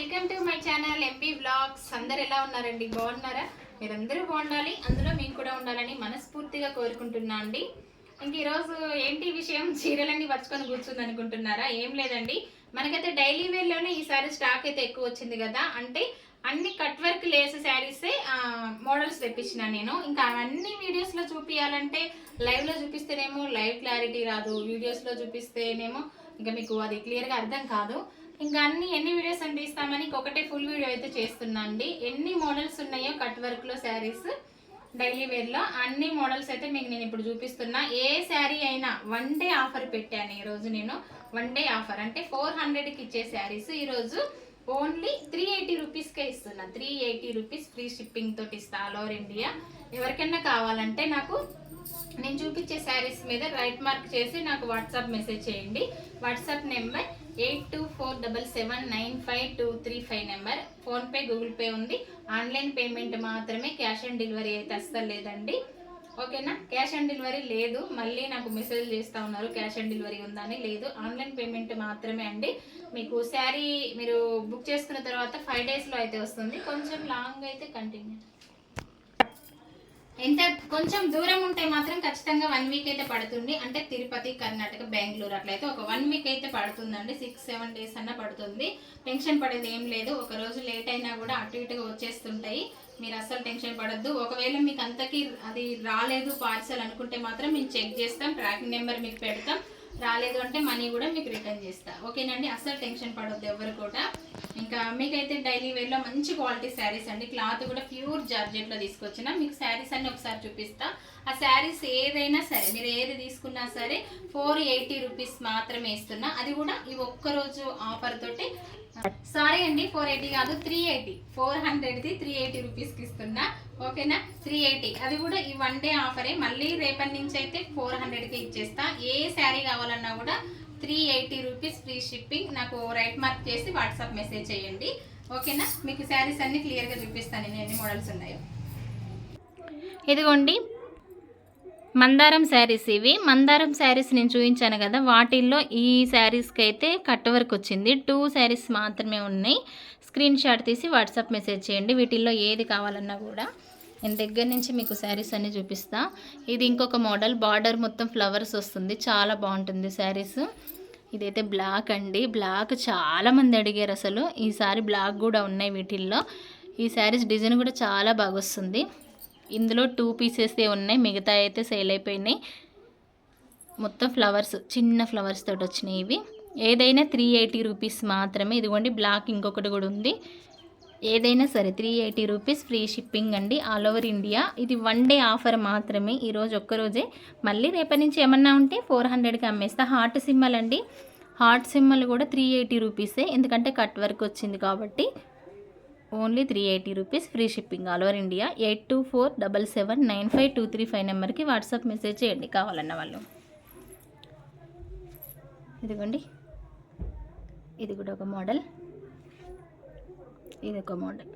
Welcome to my channel MP vlogs. అందరు ఎలా ఉన్నారండి? బాగున్నారా? మీరందరూ బాగుండాలి. అందులో మేము కూడా ఉండాలని మనస్ఫూర్తిగా కోరుకుంటున్నా అండి. ఇంక ఈరోజు ఏంటి విషయం? చీరలన్నీ పరుచుకొని కూర్చుంది అనుకుంటున్నారా? ఏం లేదండి. మనకైతే డైలీ వేర్లోనే ఈసారి స్టాక్ అయితే ఎక్కువ వచ్చింది కదా. అంటే అన్ని కట్ వర్క్ లేస్ శారీసే మోడల్స్ తెప్పించిన నేను. ఇంకా అవన్నీ వీడియోస్లో చూపించాలంటే లైవ్లో చూపిస్తేనేమో లైవ్ క్లారిటీ రాదు. వీడియోస్లో చూపిస్తేనేమో ఇంకా మీకు అది క్లియర్గా అర్థం కాదు. ఇంకా అన్ని ఎన్ని వీడియోస్ అంటే ఇస్తామని ఒకటే ఫుల్ వీడియో అయితే చేస్తున్నా అండి ఎన్ని మోడల్స్ ఉన్నాయో కట్ వర్క్లో శారీస్ డైలీ వేర్లో అన్ని మోడల్స్ అయితే మీకు నేను ఇప్పుడు చూపిస్తున్నా. ఏ శారీ అయినా వన్ డే ఆఫర్ పెట్టాను ఈరోజు నేను. వన్ డే ఆఫర్ అంటే ఫోర్ హండ్రెడ్కి ఇచ్చే శారీస్ ఈరోజు ఓన్లీ త్రీ ఎయిటీ రూపీస్కే ఇస్తున్నా. Three eighty rupees free shipping తోటి ఇస్తా ఆల్ ఓవర్ ఇండియా ఎవరికైనా కావాలంటే నాకు నేను చూపించే శారీస్ మీద రైట్ మార్క్ చేసి నాకు వాట్సాప్ మెసేజ్ చేయండి. WhatsApp number eight two four double seven nine five two three five number. PhonePe Google Pay ఉంది. ఆన్లైన్ పేమెంట్ మాత్రమే క్యాష్ ఆన్ డెలివరీ అయితే అస్సలు లేదండి. ఓకేనా? క్యాష్ ఆన్ డెలివరీ లేదు. మళ్ళీ నాకు మెసేజ్ చేస్తూ ఉన్నారు క్యాష్ ఆన్ డెలివరీ ఉందని లేదు. ఆన్లైన్ పేమెంట్ మాత్రమే అండి. మీకు శారీ మీరు బుక్ చేసుకున్న తర్వాత ఫైవ్ డేస్లో అయితే వస్తుంది. కొంచెం లాంగ్ అయితే కంటిన్యూ. ఎంత కొంచెం దూరం ఉంటే మాత్రం ఖచ్చితంగా వన్ వీక్ అయితే పడుతుంది. అంటే తిరుపతి కర్ణాటక బెంగళూరు అట్లయితే ఒక వన్ వీక్ అయితే పడుతుందండి. సిక్స్ సెవెన్ డేస్ అన్న పడుతుంది. టెన్షన్ పడేది ఏం లేదు. ఒక రోజు లేట్ అయినా కూడా అటు ఇటుగా వచ్చేస్తుంటాయి. మీరు అస్సలు టెన్షన్ పడద్దు. ఒకవేళ మీకు అంతకి అది రాలేదు పార్సల్ అనుకుంటే మాత్రం మేము చెక్ చేస్తాం. ట్రాకింగ్ నెంబర్ మీకు పెడతాం. రాలేదు అంటే మనీ కూడా మీకు రిటర్న్ చేస్తా. ఓకేనండి అస్సలు టెన్షన్ పడొద్దు ఎవరు కూడా. ఇంకా మీకైతే డైలీ వేర్లో మంచి క్వాలిటీ శారీస్ అండి. క్లాత్ కూడా ప్యూర్ జార్జెట్లో తీసుకొచ్చిన. మీకు శారీస్ అన్ని ఒకసారి చూపిస్తా. ఆ శారీస్ ఏదైనా సరే మీరు ఏది తీసుకున్నా సరే ఫోర్ ఎయిటీ రూపీస్ మాత్రమే ఇస్తున్నా. అది కూడా ఈ ఒక్కరోజు ఆఫర్ తోటి. సారీ అండి ఫోర్ ఎయిటీ కాదు త్రీ ఎయిటీ ఫోర్ హండ్రెడ్ది త్రీ ఎయిటీ రూపీస్కి ఇస్తున్నా. ఓకేనా? త్రీ ఎయిటీ అది కూడా ఈ వన్ డే ఆఫరే మళ్ళీ రేపటి నుంచి అయితే ఫోర్ హండ్రెడ్కి ఇచ్చేస్తా. ఏ శారీ కావాలన్నా కూడా three eighty rupees free shipping. నాకు రైట్ మార్క్ చేసి వాట్సాప్ మెసేజ్ చేయండి. ఓకేనా? మీకు శారీస్ అన్ని క్లియర్గా చూపిస్తాను. నేను ఎన్ని మోడల్స్ ఉన్నాయో. ఇదిగోండి. మందారం శారీస్ ఇవి. మందారం శారీస్ నేను చూపించాను కదా వాటిల్లో ఈ శారీస్కి అయితే కట్ వర్క్ వచ్చింది. టూ శారీస్ మాత్రమే ఉన్నాయి. స్క్రీన్ షాట్ తీసి వాట్సాప్ మెసేజ్ చేయండి. వీటిల్లో ఏది కావాలన్నా కూడా. నేను దగ్గర నుంచి మీకు శారీస్ అన్ని చూపిస్తా. ఇది ఇంకొక మోడల్. బార్డర్ మొత్తం ఫ్లవర్స్ వస్తుంది. చాలా బాగుంటుంది శారీస్. ఇదైతే బ్లాక్ అండి. బ్లాక్ చాలామంది అడిగారు అసలు. ఈసారి బ్లాక్ కూడా ఉన్నాయి వీటిల్లో. ఈ శారీస్ డిజైన్ కూడా చాలా బాగా వస్తుంది. ఇందులో టూ పీసెస్ ఉన్నాయి. మిగతా అయితే సేల్ అయిపోయినాయి. మొత్తం ఫ్లవర్స్ చిన్న ఫ్లవర్స్ తోటి వచ్చినాయి ఇవి. ఏదైనా త్రీ ఎయిటీ రూపీస్ మాత్రమే. ఇదిగోండి బ్లాక్ ఇంకొకటి కూడా ఉంది. ఏదైనా సరే three eighty rupees free shipping అండి ఆల్ ఓవర్ ఇండియా ఇది వన్ డే ఆఫర్ మాత్రమే. ఈరోజు ఒక్కరోజే మళ్ళీ రేపటి నుంచి ఏమన్నా ఉంటే ఫోర్ హండ్రెడ్కి అమ్మేస్తా. హార్ట్ సిమ్మల్ అండి. హార్ట్ సిమ్మల్ కూడా త్రీ ఎయిటీ రూపీసే ఎందుకంటే కట్ వర్క్ వచ్చింది కాబట్టి. Only three eighty rupees free shipping all over India eight two four double seven nine five two three five నెంబర్కి వాట్సాప్ మెసేజ్ చేయండి కావాలన్న వాళ్ళు. ఇదిగోండి. ఇది కూడా ఒక మోడల్ ఇది ఒక మోడల్.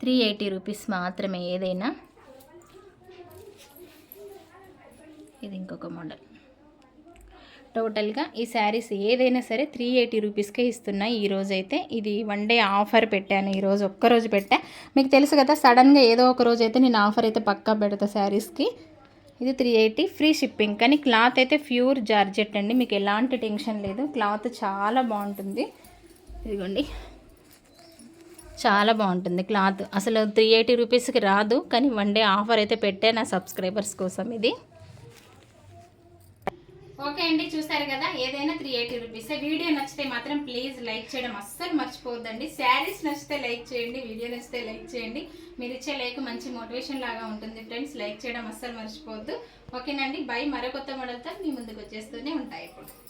త్రీ ఎయిటీ రూపీస్ మాత్రమే ఏదైనా. ఇది ఇంకొక మోడల్. టోటల్గా ఈ శారీస్ ఏదైనా సరే త్రీ ఎయిటీ రూపీస్కే ఇస్తున్నాయి ఈ రోజు అయితే ఇది వన్ డే ఆఫర్ పెట్టాను ఈరోజు ఒక్కరోజు పెట్టా. మీకు తెలుసు కదా సడన్గా ఏదో ఒక రోజు అయితే నేను ఆఫర్ అయితే పక్కా పెడతా శారీస్కి. ఇది త్రీ ఎయిటీ ఫ్రీ షిప్పింగ్. కానీ క్లాత్ అయితే ప్యూర్ జార్జెట్ అండి మీకు ఎలాంటి టెన్షన్ లేదు. క్లాత్ చాలా బాగుంటుంది. ఇదిగోండి. చాలా బాగుంటుంది క్లాత్. అసలు త్రీ ఎయిటీ రూపీస్కి రాదు కానీ వన్ డే ఆఫర్ అయితే పెట్టే నా సబ్స్క్రైబర్స్ కోసం ఇది. ఓకే అండి చూసారు కదా? ఏదైనా త్రీ ఎయిటీ రూపీస్ వీడియో నచ్చితే మాత్రం ప్లీజ్ లైక్ చేయడం అస్సలు మర్చిపోవద్దండి. శారీస్ నచ్చితే లైక్ చేయండి వీడియో నచ్చితే లైక్ చేయండి. మీరు ఇచ్చే లైక్ మంచి మోటివేషన్ లాగా ఉంటుంది ఫ్రెండ్స్ లైక్ చేయడం అస్సలు మర్చిపోవద్దు. ఓకేనండి బై మరో కొత్త మోడల్తో మీ ముందుకు వచ్చేస్తూనే ఉంటాయి ఇప్పుడు.